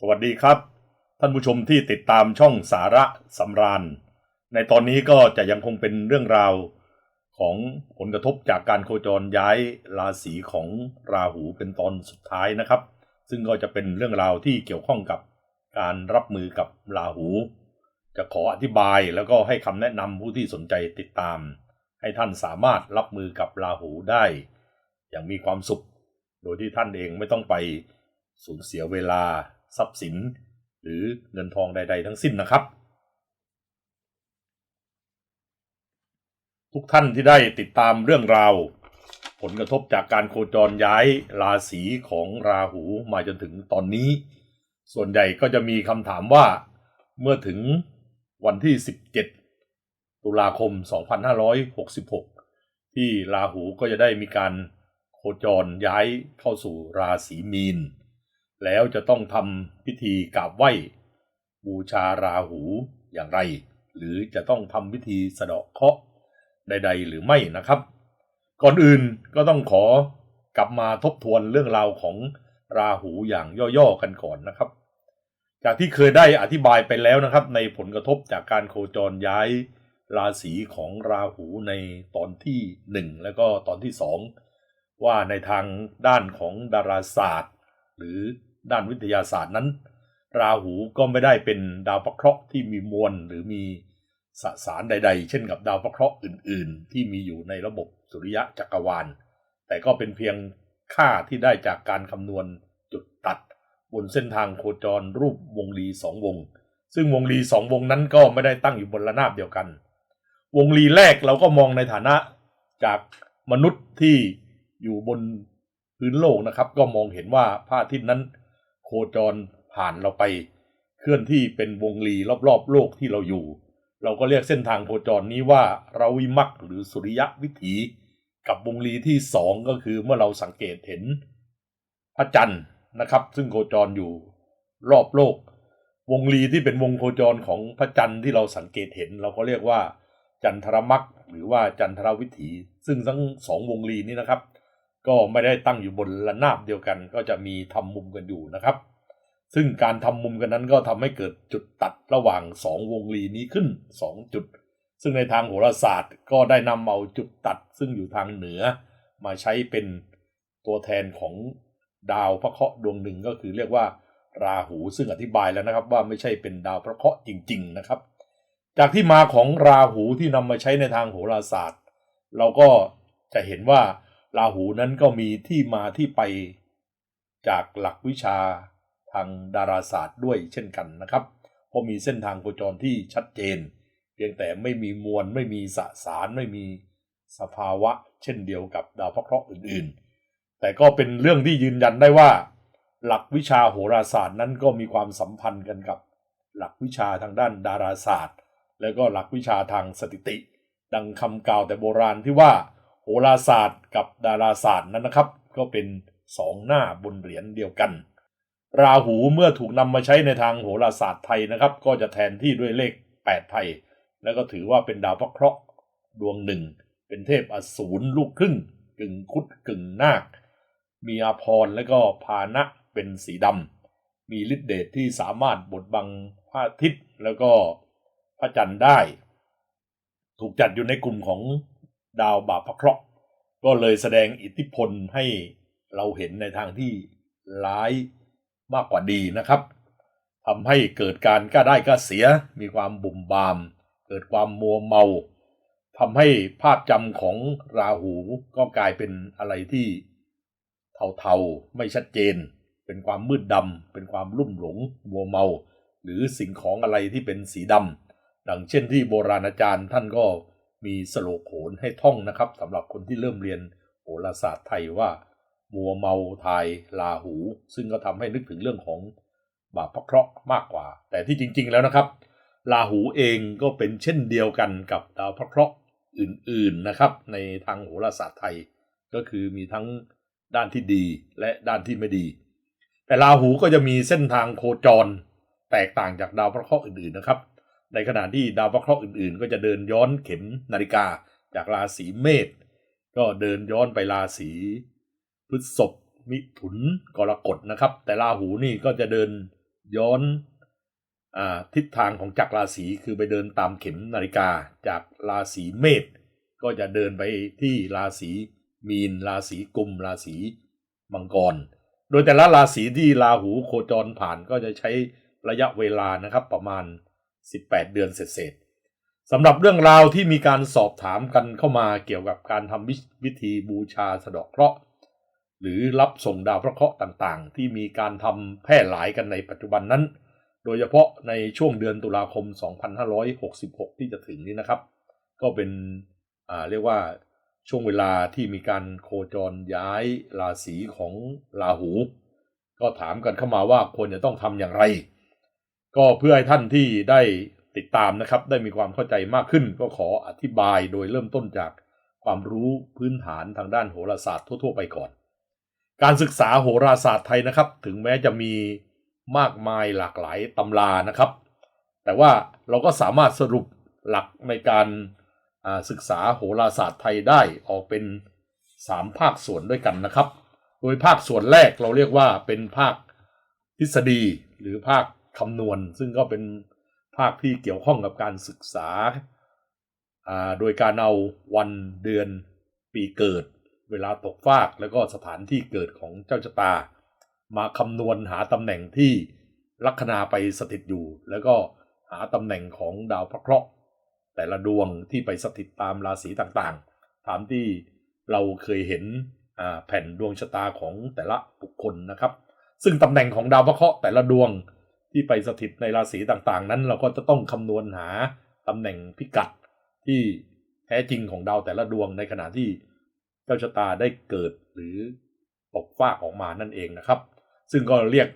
สวัสดีครับ ท่านผู้ชมที่ติดตามช่องสาระสำราญ ในตอนนี้ก็จะยังคงเป็นเรื่องราวของผลกระทบจากการโคจรย้ายราศีของราหูเป็นตอนสุดท้ายนะครับ ซึ่งก็จะเป็นเรื่องราวที่เกี่ยวข้องกับการรับมือกับราหู จะขออธิบายแล้วก็ให้คำแนะนำผู้ที่สนใจติดตาม ให้ท่านสามารถรับมือกับราหูได้ อย่างมีความสุข โดยที่ท่านเองไม่ต้องไปสูญเสียเวลา ทรัพย์สิน หรือเงินทองใด ๆ ทั้งสิ้นนะครับ ทุกท่านที่ได้ติดตามเรื่องราว ผลกระทบจากการโคจรย้ายราศีของราหูมาจนถึงตอนนี้ ส่วนใหญ่ก็จะมีคำถามว่าเมื่อถึงวันที่ 17 ตุลาคม 2566 ที่ราหูก็จะได้มีการโคจรย้ายเข้าสู่ราศีมีน แล้วจะต้องทำพิธีกราบไหว้ บูชาราหูอย่างไร หรือจะต้องทำพิธีสะเดาะเคราะห์ใด ๆ หรือไม่นะครับ ก่อนอื่นก็ต้องขอกลับมาทบทวนเรื่องราวของราหูอย่างย่อๆกันก่อนนะครับ จากที่เคยได้อธิบายไปแล้วนะครับ ในผลกระทบจากการโคจรย้ายราศีของราหูในตอนที่หนึ่งแล้วก็ตอนที่สองว่าในทางด้านของดาราศาสตร์ หรือ ด้านวิทยาศาสตร์นั้น ราหูก็ไม่ได้เป็นดาวพระเคราะห์ที่มีมวลหรือมีสสารใด ๆ เช่นกับดาวพระเคราะห์อื่น ๆ ที่มีอยู่ในระบบสุริยะจักรวาล แต่ก็เป็นเพียงค่าที่ได้จากการคำนวณจุดตัด บนเส้นทางโคจรรูปวงรีสองวง ซึ่งวงรีสองวงนั้นก็ไม่ได้ตั้งอยู่บนระนาบเดียวกัน วงรีแรกเราก็มองในฐานะจากมนุษย์ที่อยู่บนพื้นโลกนะครับ ก็มองเห็นว่าพระอาทิตย์นั้น โคจรผ่านเราไป เคลื่อนที่เป็นวงรีรอบๆ โลกที่เราอยู่ เราก็เรียกเส้นทางโคจรนี้ว่าราวิมักหรือสุริยะวิถี กับวงรีที่สองก็คือเมื่อเราสังเกตเห็นพระจันทร์นะครับ ซึ่งโคจรอยู่รอบโลก วงรีที่เป็นวงโคจรของพระจันทร์ที่เราสังเกตเห็น เราก็เรียกว่าจันทรมักหรือว่าจันทรวิถี ซึ่งทั้งสองวงรีนี้นะครับ ก็ไม่ได้ตั้งอยู่บนระนาบเดียวกัน ก็จะมีทำมุมกันอยู่นะครับ ซึ่งการทำมุมกันนั้นก็ทำให้เกิดจุดตัดระหว่างสองวงรีนี้ขึ้นสองจุด ซึ่งในทางโหราศาสตร์ก็ได้นำเอาจุดตัด ซึ่งอยู่ทางเหนือ มาใช้เป็นตัวแทนของดาวพระเคราะห์ดวงหนึ่งก็คือเรียกว่าราหูซึ่งอธิบายแล้วนะครับว่าไม่ใช่เป็นดาวพระเคราะห์จริง ๆนะครับ จากที่มาของราหูที่นำมาใช้ในทางโหราศาสตร์ เราก็จะเห็นว่า ราหูนั้นก็มีที่มาที่ไป จากหลักวิชาทางดาราศาสตร์ด้วยเช่นกันนะครับ เพราะมีเส้นทางโคจรที่ชัดเจน เพียงแต่ไม่มีมวลไม่มีสสารไม่มีสภาวะ เช่นเดียวกับดาวพระเคราะห์อื่นๆ แต่ก็เป็นเรื่องที่ยืนยันได้ว่า หลักวิชาโหราศาสตร์นั้นก็มีความสัมพันธ์กันกับ หลักวิชาทางด้านดาราศาสตร์ แล้วก็หลักวิชาทางสถิติ ดังคำกล่าวแต่โบราณที่ว่า โหราศาสตร์กับดาราศาสตร์นั้นนะครับ ก็เป็นสองหน้าบนเหรียญเดียวกัน ราหูเมื่อถูกนำมาใช้ในทางโหราศาสตร์ไทยนะครับ ก็จะแทนที่ด้วยเลข 8 ไทย แล้วก็ถือว่าเป็นดาวพระเคราะห์ดวงหนึ่ง เป็นเทพอสูรลูกครึ่ง กึ่งคุดกึ่งนาค มีอาภรณ์และก็พานะเป็นสีดำมีฤทธิ์เดชที่สามารถบดบังพระอาทิตย์แล้วก็พระจันทร์ได้ ถูกจัดอยู่ในกลุ่มของ ดาวบาปะเคราะห์ก็เลยแสดงอิทธิพลให้เราเห็นในทางที่ร้ายมากกว่าดีนะครับทำให้เกิดการก้าได้ก้าเสีย มีความบุ่มบาม เกิดความมัวเมาทำให้ภาพจำของราหูก็กลายเป็นอะไรที่เทาๆ ไม่ชัดเจน เป็นความมืดดำเป็นความลุ่มหลงมัวเมา หรือสิ่งของอะไรที่เป็นสีดำดังเช่นที่โบราณอาจารย์ท่านก็ มีสโลกโหนให้ท่องนะครับสำหรับคนที่เริ่มเรียนโหราศาสตร์ไทยว่า มัวเมาทายลาหู ซึ่งก็ทำให้นึกถึงเรื่องของบาปพระเคราะห์มากกว่า แต่ที่จริง ๆ แล้วนะครับลาหูเองก็เป็นเช่นเดียวกันกับดาวพระเคราะห์อื่น ๆนะครับ ในทางโหราศาสตร์ไทย ก็คือมีทั้งด้านที่ดีและด้านที่ไม่ดี แต่ราหูก็จะมีเส้นทางโคจรแตกต่างจากดาวพระเคราะห์อื่นๆนะครับ ในขณะที่ดาวพระเคราะห์อื่นๆ ก็จะเดินย้อนเข็มนาฬิกาจากราศีเมษก็เดินย้อนไปราศีพฤษภมิถุนกรกฎนะครับ แต่ราหูนี่ก็จะเดินย้อนอทิศทางของจักรราศีคือไปเดินตามเข็มนาฬิกาจากราศีเมษก็จะเดินไปที่ราศีมีน ราศีกุม ราศีมังกร โดยแต่ละราศีที่ราหูโคจรผ่านก็จะใช้ระยะเวลานะครับประมาณ 18 เดือนเศษๆสำหรับเรื่องราวที่มีการสอบถามกันเข้ามาเกี่ยวกับการทำวิธีบูชาสะดาะเคราะห์หรือรับส่งดาวพระเคราะห์ต่างๆ ที่มีการทำแพร่หลายกันในปัจจุบันนั้น โดยเฉพาะในช่วงเดือนตุลาคม 2566 ที่จะถึงนี้นะครับ ก็เป็นเรียกว่าช่วงเวลาที่มีการโคจรย้ายราศีของราหู ก็ถามกันเข้ามาว่าควรจะต้องทำอย่างไร ก็เพื่อให้ท่านที่ได้ติดตามนะครับ ได้มีความเข้าใจมากขึ้น ก็ขออธิบายโดยเริ่มต้นจากความรู้พื้นฐานทางด้านโหราศาสตร์ทั่ว ๆ ไปก่อน การศึกษาโหราศาสตร์ไทยนะครับ ถึงแม้จะมีมากมายหลากหลายตำรานะครับ แต่ว่าเราก็สามารถสรุปหลักในการศึกษาโหราศาสตร์ไทยได้ออกเป็น 3 ภาคส่วนด้วยกันนะครับ โดยภาคส่วนแรกเราเรียกว่าเป็นภาคทฤษฎีหรือภาค คำนวณ ซึ่งก็เป็นภาคที่เกี่ยวข้องกับการศึกษา โดยการเอาวันเดือนปีเกิด เวลาตกฟาก แล้วก็สถานที่เกิดของเจ้าชะตา มาคำนวณหาตำแหน่งที่ลัคนาไปสถิตอยู่ แล้วก็หาตำแหน่งของดาวพระเคราะห์แต่ละดวงที่ไปสถิตตามราศีต่างๆ ตามที่เราเคยเห็นแผ่นดวงชะตาของแต่ละบุคคลนะครับ ซึ่งตำแหน่งของดาวพระเคราะห์แต่ละดวง ที่ไปสถิตในราศีต่างๆ นั้น เราก็จะต้องคำนวณหาตำแหน่งพิกัดที่แท้จริงของดาวแต่ละดวงในขณะที่เจ้าชะตาได้เกิดหรือตกฟากออกมานั่นเองนะครับ ซึ่งก็เรียก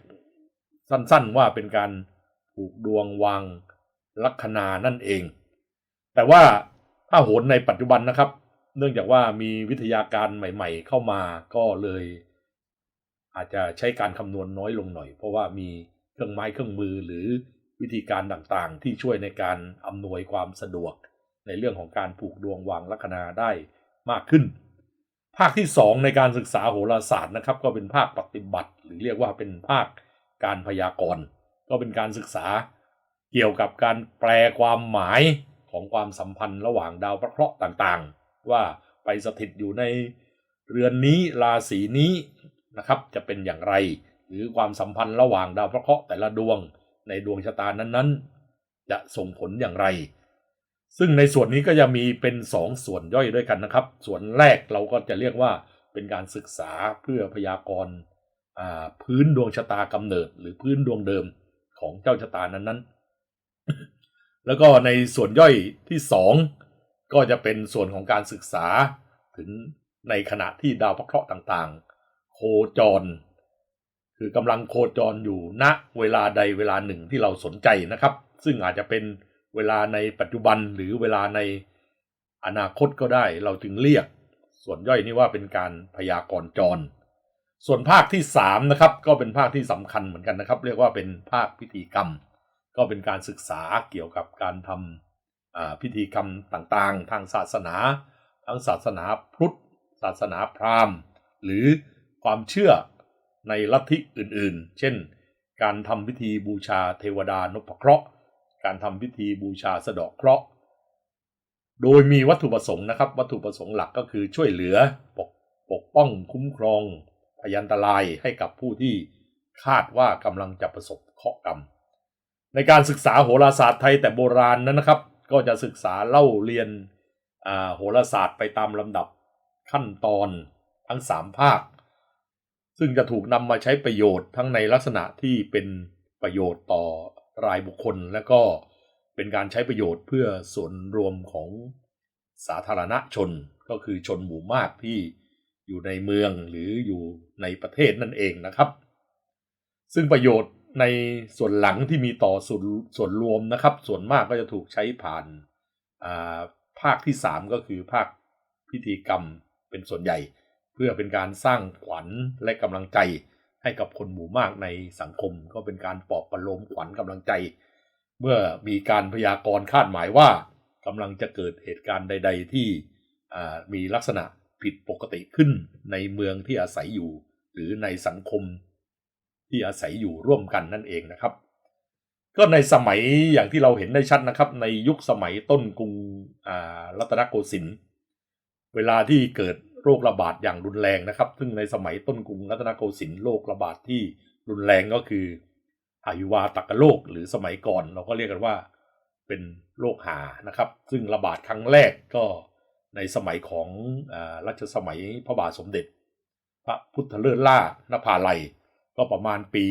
สั้นๆว่าเป็นการผูกดวงวางลัคนานั่นเอง แต่ว่าถ้าโหนในปัจจุบันนะครับ เนื่องจากว่ามีวิทยาการใหม่ ๆ เข้ามาก็เลย อาจจะใช้การคำนวณน้อยลงหน่อย เพราะว่ามี เครื่องไม้เครื่องมือหรือวิธีการต่างๆ ที่ช่วยในการอำนวยความสะดวก ในเรื่องของการผูกดวงวางลัคนาได้มากขึ้น ภาคที่ 2 ในการศึกษาโหราศาสตร์นะครับ ก็เป็นภาคปฏิบัติ หรือเรียกว่าเป็นภาคการพยากรณ์ก็เป็นการศึกษาเกี่ยวกับการแปลความหมายของความสัมพันธ์ระหว่างดาวพระเคราะห์ต่างๆ ว่าไปสถิตอยู่ในเรือนนี้ราศีนี้นะครับ จะเป็นอย่างไร หรือความสัมพันธ์ระหว่างดาวพระเคราะห์แต่ละดวงในดวงชะตานั้นๆ จะส่งผลอย่างไร ซึ่งในส่วนนี้ก็จะมีเป็นสองส่วนย่อยด้วยกันนะครับ ส่วนแรกเราก็จะเรียกว่าเป็นการศึกษาเพื่อพยากรณ์พื้นดวงชะตากำเนิด หรือพื้นดวงเดิมของเจ้าชะตานั้นๆ แล้วก็ในส่วนย่อยที่สองก็จะเป็นส่วนของการศึกษาถึงในขณะที่ดาวพระเคราะห์ต่างๆ โคจร คือกำลังโคจรอยู่ณเวลาใดเวลาหนึ่งที่เราสนใจนะครับ ซึ่งอาจจะเป็นเวลาในปัจจุบันหรือเวลาในอนาคตก็ได้ เราจึงเรียก ส่วนย่อยนี้ว่าเป็นการพยากรณ์จร ส่วนภาคที่3นะครับก็เป็นภาคที่สำคัญเหมือนกันนะครับ เรียกว่าเป็นภาคพิธีกรรม ก็เป็นการศึกษาเกี่ยวกับการทำพิธีกรรมต่างๆ ทางศาสนา ทั้งศาสนาพุทธศาสนาพราหมณ์ หรือความเชื่อ ในลัทธิอื่นๆ เช่น การทำพิธีบูชาเทวดานพเคราะห์ การทำพิธีบูชาสะดาะเคราะห์ โดยมีวัตถุประสงค์นะครับ วัตถุประสงค์หลักก็คือช่วยเหลือปกปกป้องคุ้มครองพยันตรายให้กับผู้ที่คาดว่ากำลังจะประสบเคราะห์กรรม ในการศึกษาโหราศาสตร์ไทยแต่โบราณนั้นนะครับ ก็จะศึกษาเล่าเรียนโหราศาสตร์ไปตามลำดับขั้นตอนทั้ง 3 ภาค ซึ่งจะถูกนำมาใช้ประโยชน์ทั้งในลักษณะที่เป็นประโยชน์ต่อรายบุคคล และก็เป็นการใช้ประโยชน์เพื่อส่วนรวมของสาธารณชนก็คือชนหมู่มากที่อยู่ในเมืองหรืออยู่ในประเทศนั่นเองนะครับ ซึ่งประโยชน์ในส่วนหลังที่มีต่อส่วนส่วนรวมนะครับ ส่วนมากก็จะถูกใช้ผ่านภาคที่ 3 ก็คือภาคพิธีกรรมเป็นส่วนใหญ่ พื่อเป็นการสร้างขวัญและกำลังใจให้กับคนหมู่มากในสังคม ก็เป็นการปลอบประโลมขวัญกำลังใจ เมื่อมีการพยากรณ์คาดหมายว่ากำลังจะเกิดเหตุการณ์ใด ๆ ที่มีลักษณะผิดปกติขึ้นในเมืองที่อาศัยอยู่ หรือในสังคมที่อาศัยอยู่ร่วมกันนั่นเองนะครับ ก็ในสมัยอย่างที่เราเห็นได้ชัดนะครับ ในยุคสมัยต้นกรุงรัตนโกสินทร์เวลาที่เกิด โรคระบาดอย่างรุนแรงนะครับ ซึ่งในสมัยต้นกรุงรัตนโกสินทร์โรคระบาดที่รุนแรงก็คือหายุวาตกโรคหรือสมัยก่อนเราก็เรียกกันว่าเป็นโรคหานะครับ ซึ่งระบาดครั้งแรกก็ในสมัยของรัชสมัยพระบาทสมเด็จ พระพุทธเลิศล่านภาลัย ก็ประมาณปี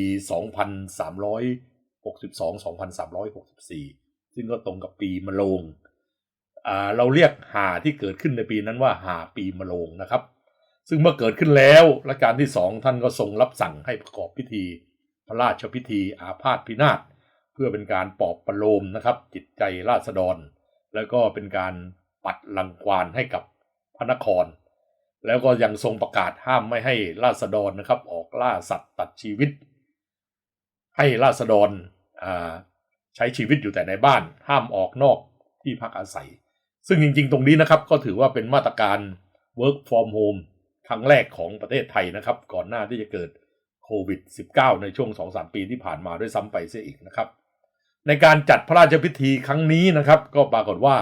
2362-2364 ซึ่งก็ตรงกับปีมะโรง เราเรียกหาที่เกิดขึ้นในปีนั้นว่าหาปีมะโรงนะครับ ซึ่งเมื่อเกิดขึ้นแล้วรัชกาลที่สองท่านก็ทรงรับสั่งให้ประกอบพิธี พระราชพิธีอาพาธพินาศเพื่อเป็นการปอบประโลมนะครับ จิตใจราษฎร แล้วก็เป็นการปัดลังควานให้กับพระนคร แล้วก็ยังทรงประกาศห้ามไม่ให้ราษฎรนะครับ ออกล่าสัตว์ตัดชีวิต ให้ราษฎรใช้ชีวิตอยู่แต่ในบ้าน ห้ามออกนอกที่พักอาศัย ซึ่งจริงๆ ตรงนี้นะครับก็ถือว่าเป็นมาตรการ work from home ครั้งแรกของประเทศไทยนะครับ ก่อนหน้าที่จะเกิดโควิด -19 ในช่วง 2-3 ปีที่ผ่านมาด้วยซ้ำไปเสียอีกนะครับ ในการจัดพระราชพิธีครั้งนี้นะครับ ก็ปรากฏว่า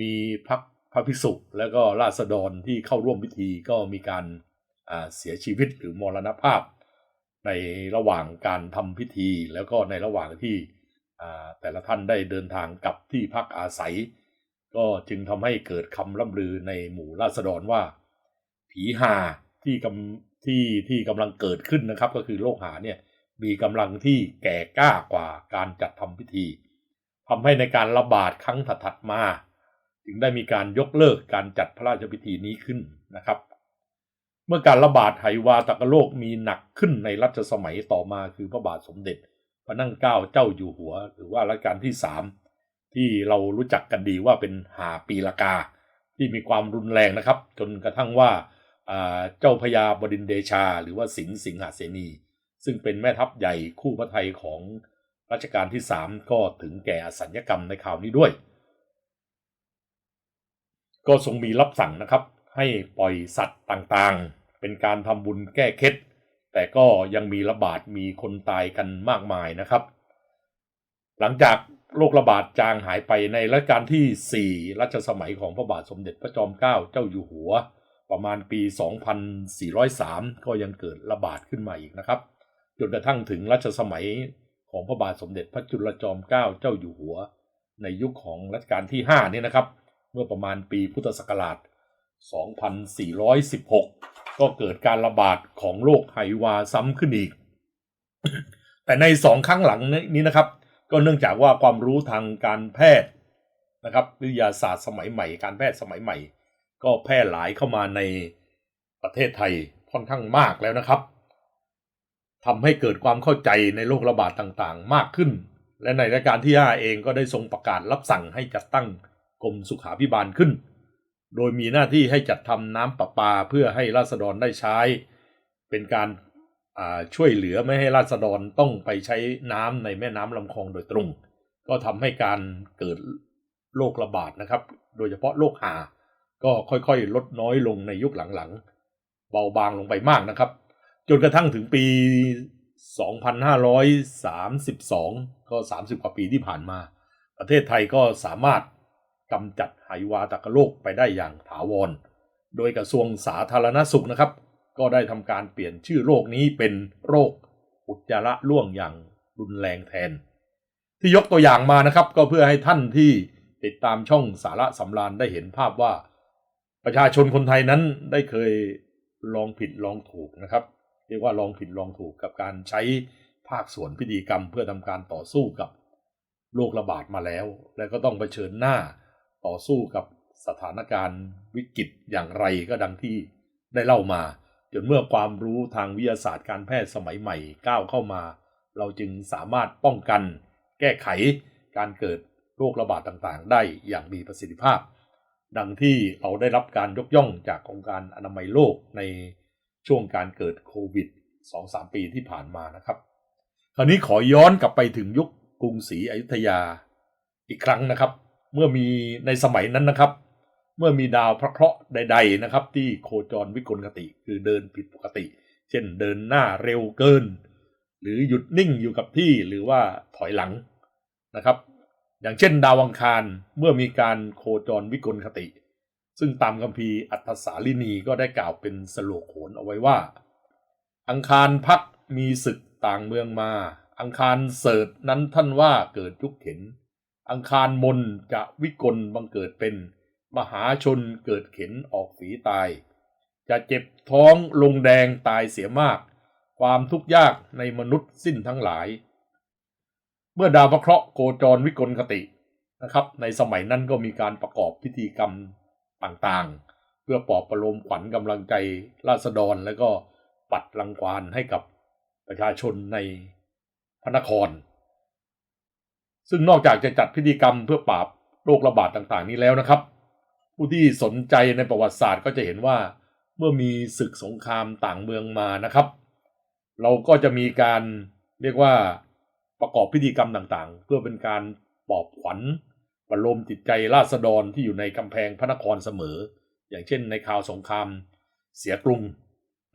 มีพักพระภิกษุและก็ราษฎรที่เข้าร่วมพิธีก็มีการเสียชีวิตหรือมรณภาพ ในระหว่างการทำพิธีแล้วก็ในระหว่างที่แต่ละท่านได้เดินทางกลับที่พักอาศัย ก็จึงทำให้เกิดคำล่ำลือในหมู่ราษฎรว่า ผีหาที่กำที่ที่กำลังเกิดขึ้นนะครับ ก็คือโรคหาเนี่ยมีกำลังที่แก่กล้ากว่าการจัดทำพิธีทำให้ในการระบาดครั้งถัดมา จึงได้มีการยกเลิกการจัดพระราชพิธีนี้ขึ้นนะครับ เมื่อการระบาดไหวาตกโรคมีหนักขึ้นในรัชสมัยต่อมาคือพระบาทสมเด็จ พระนั่งเกล้าเจ้าอยู่หัว หรือว่ารัชกาลที่สาม ที่เรารู้จักกันดีว่าเป็นหาปีละกา ที่มีความรุนแรงนะครับ จนกระทั่งว่าเจ้าพญาบดินเดชา หรือว่าสิงห์สิงหาเสนี ซึ่งเป็นแม่ทัพใหญ่คู่พระไทยของรัชกาลที่สามก็ถึงแก่อสัญญกรรมในข่าวนี้ด้วย ก็ทรงมีรับสั่งนะครับ ให้ปล่อยสัตว์ต่างๆ เป็นการทำบุญแก้เคล็ดแต่ก็ยังมีระบาดมีคนตายกันมากมายนะครับ หลังจากโรคระบาดจางหายไปในรัชกาลที่ 4 รัชสมัยของพระบาทสมเด็จพระจอมเกล้าเจ้าอยู่หัว ประมาณปี 2403 ก็ยังเกิดระบาดขึ้นมาอีกนะครับ จนกระทั่งถึงรัชสมัยของพระบาทสมเด็จพระจุลจอมเกล้าเจ้าอยู่หัว ในยุคของรัชกาลที่ 5 นี่นะครับ เมื่อประมาณปีพุทธศักราช 2416 ก็เกิดการระบาดของโรคไหวาซ้ำขึ้นอีก แต่ในสองครั้งหลังนี้นะครับ ก็เนื่องจากว่าความรู้ทางการแพทย์นะครับวิทยาศาสตร์สมัยใหม่ การแพทย์สมัยใหม่ ก็แพร่หลายเข้ามาในประเทศไทยค่อนข้างมากแล้วนะครับทำให้เกิดความเข้าใจในโรคระบาดต่างๆ มากขึ้น และในรายการที่ 5 เองก็ได้ทรงประกาศรับสั่งให้จัดตั้งกรมสุขาพิบาลขึ้น โดยมีหน้าที่ให้จัดทำน้ำประปาเพื่อให้ราษฎรได้ใช้ เป็นการ ช่วยเหลือไม่ให้ราษฎรต้องไปใช้น้ำในแม่น้ำลำคลองโดยตรง ก็ทำให้การเกิดโรคระบาดนะครับ โดยเฉพาะโรคหา ก็ค่อยๆ ลดน้อยลงในยุคหลังๆ เบาบางลงไปมากนะครับ จนกระทั่งถึงปี 2532 ก็ 30 กว่าปีที่ผ่านมา ประเทศไทยก็สามารถกำจัดไหวาตกโรคไปได้อย่างถาวร โดยกระทรวงสาธารณสุขนะครับ ก็ได้ทำการเปลี่ยนชื่อโรคนี้เป็นโรคอุจจาระร่วงอย่างรุนแรงแทน ที่ยกตัวอย่างมานะครับ ก็เพื่อให้ท่านที่ติดตามช่องสาระสำราญได้เห็นภาพว่า ประชาชนคนไทยนั้นได้เคยลองผิดลองถูกนะครับ เรียกว่าลองผิดลองถูกกับการใช้ภาคส่วนพิธีกรรม เพื่อทำการต่อสู้กับโรคระบาดมาแล้ว และก็ต้องเผชิญหน้าต่อสู้กับสถานการณ์วิกฤตอย่างไรก็ดังที่ได้เล่ามา จนเมื่อความรู้ทางวิทยาศาสตร์การแพทย์สมัยใหม่ก้าวเข้ามา เราจึงสามารถป้องกัน แก้ไขการเกิดโรคระบาดต่างๆ ได้อย่างมีประสิทธิภาพ ดังที่เราได้รับการยกย่องจากองค์การอนามัยโลกในช่วงการเกิดโควิด 2-3 ปีที่ผ่านมานะครับ คราวนี้ขอย้อนกลับไปถึงยุคกรุงศรีอยุธยาอีกครั้งนะครับ เมื่อมีในสมัยนั้นนะครับ เมื่อมีดาวพระเคราะห์ใด ๆนะครับ ที่โคจรวิกลคติคือเดินผิดปกติ เช่นเดินหน้าเร็วเกิน หรือหยุดนิ่งอยู่กับที่หรือว่าถอยหลังนะครับ อย่างเช่นดาวอังคารเมื่อมีการโคจรวิกลคติ ซึ่งตามคัมภีร์อัตถสาลินีก็ได้กล่าวเป็นสโลกโขนเอาไว้ว่า อังคารพักมีศึกต่างเมืองมา อังคารเสิร์ตนั้นท่านว่าเกิดยุคเข็น อังคารมนจะวิกลบังเกิดเป็น มหาชนเกิดเข็นออกฝีตาย จะเจ็บท้องลงแดงตายเสียมาก ความทุกข์ยากในมนุษย์สิ้นทั้งหลาย เมื่อดาวพระเคราะห์โกจรวิกลคตินะครับ ในสมัยนั้นก็มีการประกอบพิธีกรรมต่างๆ เพื่อปลอบประโลมขวัญกำลังใจราษฎรและก็ปัดรังควานให้กับประชาชนในพระนคร ซึ่งนอกจากจะจัดพิธีกรรมเพื่อปราบโรคระบาดต่างๆ นี้แล้วนะครับ ผู้ที่สนใจในประวัติศาสตร์ก็จะเห็นว่าเมื่อมีศึกสงครามต่างเมืองมานะครับ เราก็จะมีการเรียกว่าประกอบพิธีกรรมต่างๆ เพื่อเป็นการปลอบขวัญประโลมจิตใจราษฎรที่อยู่ในกำแพงพระนครเสมอ อย่างเช่นในข่าวสงครามเสียกรุง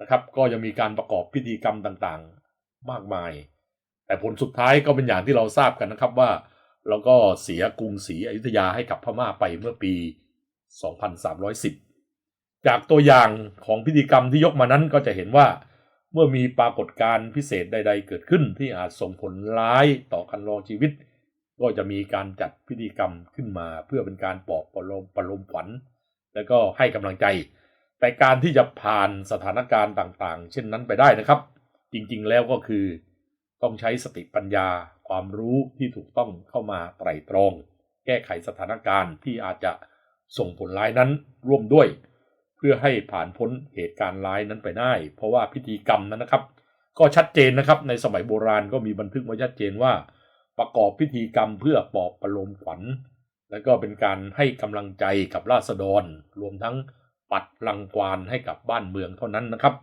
นะครับ ก็ยังมีการประกอบพิธีกรรมต่างๆ มากมาย แต่ผลสุดท้ายก็เป็นอย่างที่เราทราบกันนะครับว่าเราก็เสียกรุงศรีอยุธยาให้กับพม่าไปเมื่อปี 2310 จากตัวอย่างของพิธีกรรมที่ยกมานั้นก็จะเห็นว่า เมื่อมีปรากฏการณ์พิเศษใด ๆ เกิดขึ้นที่อาจส่งผลร้ายต่อการรองชีวิต ก็จะมีการจัดพิธีกรรมขึ้นมา เพื่อเป็นการปลอบประโลมประโลมขวัญและก็ให้กำลังใจ แต่การที่จะผ่านสถานการณ์ต่างๆ เช่นนั้นไปได้นะครับ จริงๆแล้วก็คือ ต้องใช้สติปัญญาความรู้ที่ถูกต้องเข้ามาไตร่ตรอง แก้ไขสถานการณ์ที่อาจจะ ส่งผลร้ายนั้นร่วมด้วย เพื่อให้ผ่านพ้นเหตุการณ์ร้ายนั้นไปได้ เพราะว่าพิธีกรรมนั้นนะครับ ก็ชัดเจนนะครับ ในสมัยโบราณก็มีบันทึกไว้ชัดเจนว่า ประกอบพิธีกรรมเพื่อปลอบประโลมขวัญ และก็เป็นการให้กำลังใจกับราษฎร รวมทั้งปัดรังควานให้กับบ้านเมืองเท่านั้นนะครับ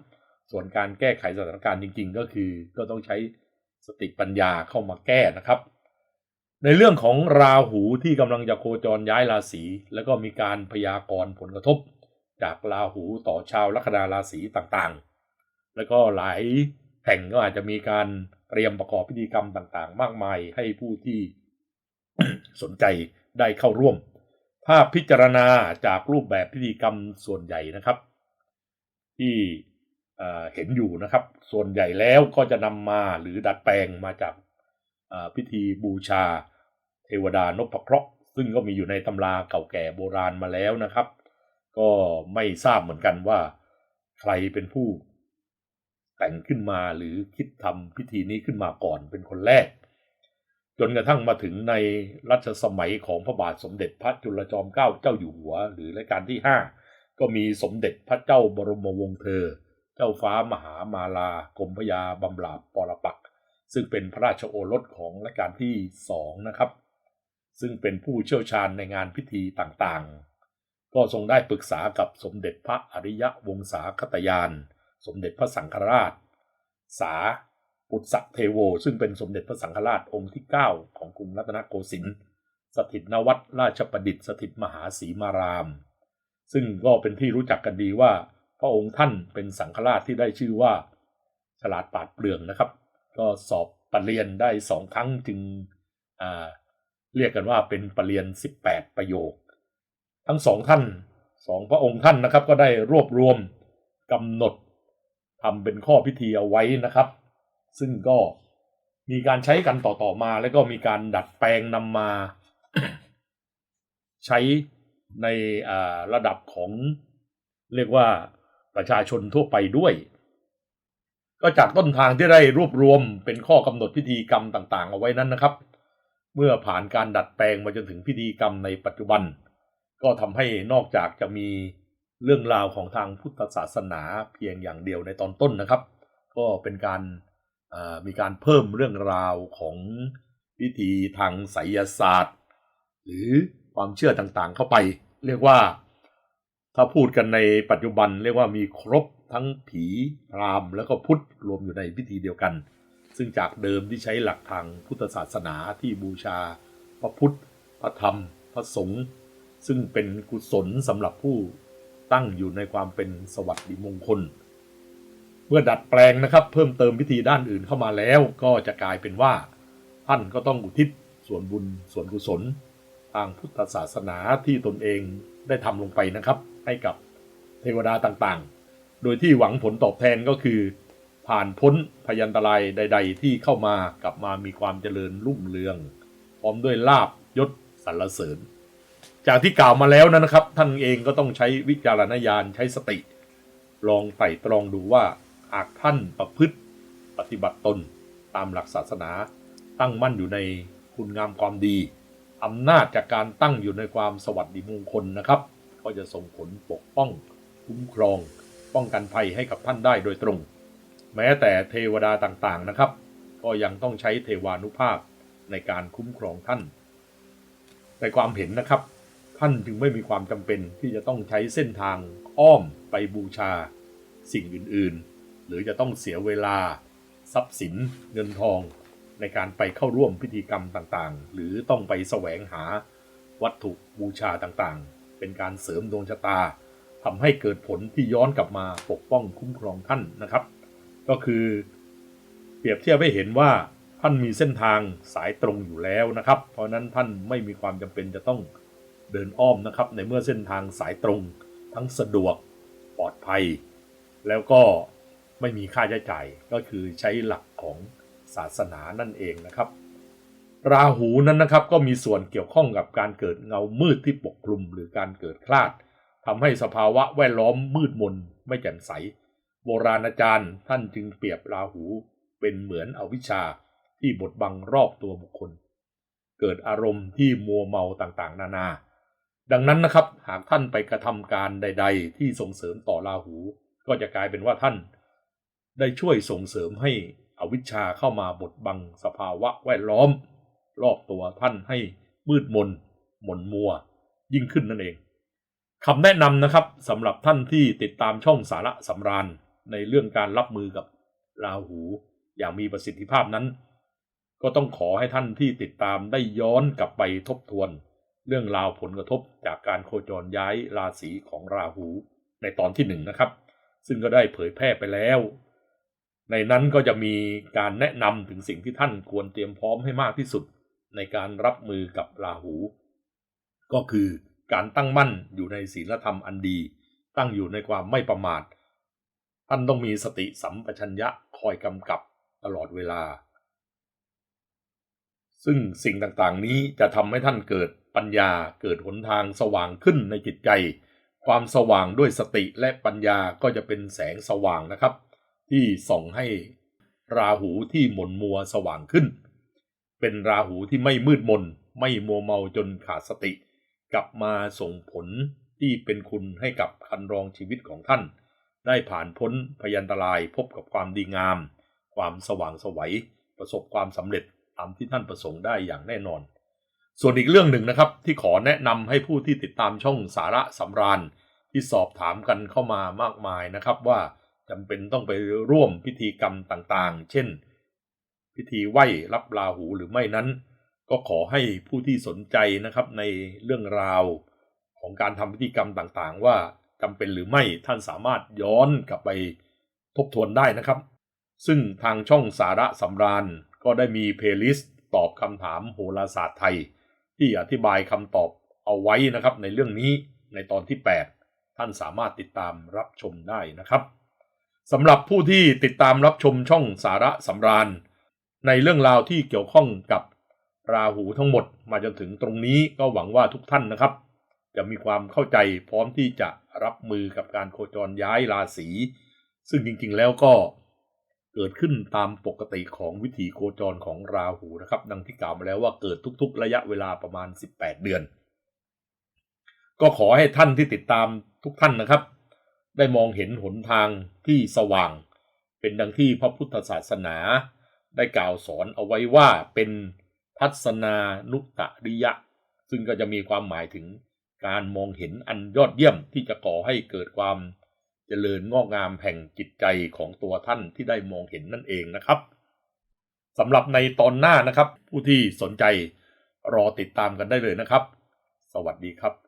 ส่วนการแก้ไขสถานการณ์จริง ๆ ก็คือก็ต้องใช้สติปัญญาเข้ามาแก้นะครับ ในเรื่องของราหูที่กำลังจะโคจรย้ายราศีแล้วก็มีการพยากรณ์ผลกระทบ จากราหูต่อชาวลัคนาราศีต่างๆ แล้วก็หลายแห่งก็อาจจะมีการเตรียมประกอบพิธีกรรมต่างๆ มากมายให้ผู้ที่สนใจได้เข้าร่วม ภาพพิจารณาจากรูปแบบพิธีกรรมส่วนใหญ่นะครับ ที่เห็นอยู่นะครับ ส่วนใหญ่แล้วก็จะนำมาหรือดัดแปลงมาจากพิธีบูชา เทวดานพเคราะห์ซึ่งก็มีอยู่ในตำราเก่าแก่โบราณมาแล้วนะครับ ก็ไม่ทราบเหมือนกันว่า ใครเป็นผู้ แต่งขึ้นมาหรือคิดทำพิธีนี้ขึ้นมาก่อนเป็นคนแรก จนกระทั่งมาถึงในรัชสมัยของพระบาทสมเด็จพระจุลจอมเกล้าเจ้าอยู่หัว หรือรัชกาลที่ 5 ก็มีสมเด็จพระเจ้าบรมวงศ์เธอ เจ้าฟ้ามหามาลากรมพยาบำราปรปัก ซึ่งเป็นพระราชโอรสของรัชกาลที่สองนะครับ ซึ่งเป็นผู้เชี่ยวชาญในงานพิธีต่างๆ ก็ทรงได้ปรึกษากับสมเด็จพระอริยวงศาคตยาน สมเด็จพระสังฆราช สาปุตสะเทโว ซึ่งเป็นสมเด็จพระสังฆราชองค์ที่ 9 ของกรุงรัตนโกสินทร์สถิตนวัดราชประดิษฐ์สถิตมหาศรีมาราม ซึ่งก็เป็นที่รู้จักกันดีว่า พระองค์ท่านเป็นสังฆราชที่ได้ชื่อว่า ฉลาดปาดเปรื่องนะครับ ก็สอบปรริญญาได้สองครั้งจึงอ่า เรียกกันว่าเป็นปรริญญา18ปดประโยค ทั้งสองท่านสองพระองค์ท่านนะครับ ก็ได้รวบรวมกำหนดทำเป็นข้อพิธีเอาไว้นะครับ ซึ่งก็มีการใช้กันต่อๆมาแล้วก็มีการดัดแปลงนำมา ใช้ในระดับของเรียกว่าประชาชนทั่วไปด้วย ก็จากต้นทางที่ได้รวบรวมเป็นข้อกำหนดพิธีกรรมต่าง ๆ เอาไว้นั้นนะครับ เมื่อผ่านการดัดแปลงมาจนถึงพิธีกรรมในปัจจุบัน ก็ทำให้นอกจากจะมีเรื่องราวของทางพุทธศาสนาเพียงอย่างเดียวในตอนต้นนะครับ ก็เป็นการมีการเพิ่มเรื่องราวของพิธีทางไสยศาสตร์ หรือความเชื่อต่างๆเข้าไป เรียกว่าถ้าพูดกันในปัจจุบันเรียกว่ามีครบทั้งผีพรามแล้วก็พุทธรวมอยู่ในพิธีเดียวกัน ซึ่งจากเดิมที่ใช้หลักทางพุทธศาสนาที่บูชา พระพุทธ พระธรรม พระสงฆ์ซึ่งเป็นกุศลสำหรับผู้ตั้งอยู่ในความเป็นสวัสดิมงคล เมื่อดัดแปลงนะครับ เพิ่มเติมพิธีด้านอื่นเข้ามาแล้ว ก็จะกลายเป็นว่า ท่านก็ต้องอุทิศส่วนบุญส่วนกุศล ทางพุทธศาสนาที่ตนเองได้ทำลงไปนะครับ ให้กับเทวดาต่างๆ โดยที่หวังผลตอบแทนก็คือ ผ่านพ้นพยันตรายใด ๆ ที่เข้ามากลับมามีความเจริญรุ่งเรือง พร้อมด้วยลาบยศสรรเสริญ จากที่กล่าวมาแล้วนะครับ ท่านเองก็ต้องใช้วิจารณญาณใช้สติ ลองไต่ตรองดูว่าหากท่านประพฤติปฏิบัติตนตามหลักศาสนา ตั้งมั่นอยู่ในคุณงามความดีอำนาจจากการตั้งอยู่ในความสวัสดิมงคลนะครับ ก็จะส่งผลปกป้องคุ้มครอง ป้องกันภัยให้กับท่านได้โดยตรง แม้แต่เทวดาต่างๆนะครับ ก็ยังต้องใช้เทวานุภาพในการคุ้มครองท่าน ในความเห็นนะครับ ท่านจึงไม่มีความจำเป็นที่จะต้องใช้เส้นทางอ้อมไปบูชา สิ่งอื่นๆ หรือจะต้องเสียเวลา ทรัพย์สินเงินทอง ในการไปเข้าร่วมพิธีกรรมต่างๆ หรือต้องไปแสวงหาวัตถุบูชาต่างๆ เป็นการเสริมดวงชะตาทำให้เกิดผลที่ย้อนกลับมาปกป้องคุ้มครองท่านนะครับ ก็คือ เปรียบเทียบให้เห็นว่าท่านมีเส้นทางสายตรงอยู่แล้วนะครับ เพราะนั้นท่านไม่มีความจำเป็นจะต้องเดินอ้อมนะครับ ในเมื่อเส้นทางสายตรง ทั้งสะดวกปลอดภัย แล้วก็ไม่มีค่าใช้จ่ายก็คือใช้หลักของศาสนานั่นเองนะครับ ราหูนั้นนะครับก็มีส่วนเกี่ยวข้องกับการเกิดเงามืดที่ปกคลุมหรือการเกิดคลาดทำให้สภาวะแวดล้อมมืดมนไม่แจ่มใส โบราณอาจารย์ท่านจึงเปรียบราหูเป็นเหมือนอวิชชาที่บดบังรอบตัวบุคคล เกิดอารมณ์ที่มัวเมาต่างๆ นานา ดังนั้นนะครับ หากท่านไปกระทำการใด ๆ ที่ส่งเสริมต่อราหู ก็จะกลายเป็นว่าท่าน ได้ช่วยส่งเสริมให้อวิชชาเข้ามาบดบังสภาวะแวดล้อม รอบตัวท่านให้มืดมนหม่นมัว ยิ่งขึ้นนั่นเองคำแนะนำนะครับสำหรับท่านที่ติดตามช่องสาระสำราญ ในเรื่องการรับมือกับราหูอย่างมีประสิทธิภาพนั้น ก็ต้องขอให้ท่านที่ติดตามได้ย้อนกลับไปทบทวน เรื่องราวผลกระทบจากการโคจรย้ายราศีของราหูในตอนที่หนึ่งนะครับ ซึ่งก็ได้เผยแพร่ไปแล้ว ในนั้นก็จะมีการแนะนำถึงสิ่งที่ท่านควรเตรียมพร้อมให้มากที่สุด ในการรับมือกับราหู ก็คือการตั้งมั่นอยู่ในศีลธรรมอันดี ตั้งอยู่ในความไม่ประมาท ท่านต้องมีสติสัมปชัญญะคอยกำกับตลอดเวลา ซึ่งสิ่งต่างๆนี้จะทำให้ท่านเกิดปัญญาเกิดหนทางสว่างขึ้นในจิตใจ ความสว่างด้วยสติและปัญญาก็จะเป็นแสงสว่างนะครับ ที่ส่องให้ราหูที่หม่นมัวสว่างขึ้น เป็นราหูที่ไม่มืดมน ไม่มัวเมาจนขาดสติ กลับมาส่งผลที่เป็นคุณให้กับคันรองชีวิตของท่าน ได้ผ่านพ้นพยันตรายพบกับความดีงาม ความสว่างสวัยประสบความสำเร็จตามที่ท่านประสงค์ได้อย่างแน่นอน ส่วนอีกเรื่องหนึ่งนะครับ ที่ขอแนะนำให้ผู้ที่ติดตามช่องสาระสำราญ ที่สอบถามกันเข้ามามากมายนะครับว่าจำเป็นต้องไปร่วมพิธีกรรมต่างๆ เช่น พิธีไหว้รับราหูหรือไม่นั้น ก็ขอให้ผู้ที่สนใจนะครับในเรื่องราวของการทำพิธีกรรมต่างๆ ว่า จำเป็นหรือไม่ท่านสามารถย้อนกลับไปทบทวนได้นะครับ ซึ่งทางช่องสาระสำราญก็ได้มีเพลย์ลิสต์ตอบคำถามโหราศาสตร์ไทย ที่อธิบายคำตอบเอาไว้นะครับ ในเรื่องนี้ในตอนที่ 8 ท่านสามารถติดตามรับชมได้นะครับสำหรับผู้ที่ติดตามรับชมช่องสาระสำราญ ในเรื่องราวที่เกี่ยวข้องกับราหูทั้งหมดมาจนถึงตรงนี้ก็หวังว่าทุกท่านนะครับ จะมีความเข้าใจพร้อมที่จะรับมือกับการโคจรย้ายราศี ซึ่งจริงๆแล้วก็เกิดขึ้นตามปกติของวิถีโคจรของราหูนะครับ ดังที่กล่าวมาแล้วว่าเกิดทุกๆ ระยะเวลาประมาณ 18 เดือน ก็ขอให้ท่านที่ติดตามทุกท่านนะครับ ได้มองเห็นหนทางที่สว่าง เป็นดังที่พระพุทธศาสนา ได้กล่าวสอนเอาไว้ว่าเป็นทัศนานุตริยะ ซึ่งก็จะมีความหมายถึง การมองเห็นอันยอดเยี่ยมที่จะก่อให้เกิดความเจริญงอกงามแห่งจิตใจของตัวท่านที่ได้มองเห็นนั่นเองนะครับสำหรับในตอนหน้านะครับ ผู้ที่สนใจรอติดตามกันได้เลยนะครับ สวัสดีครับ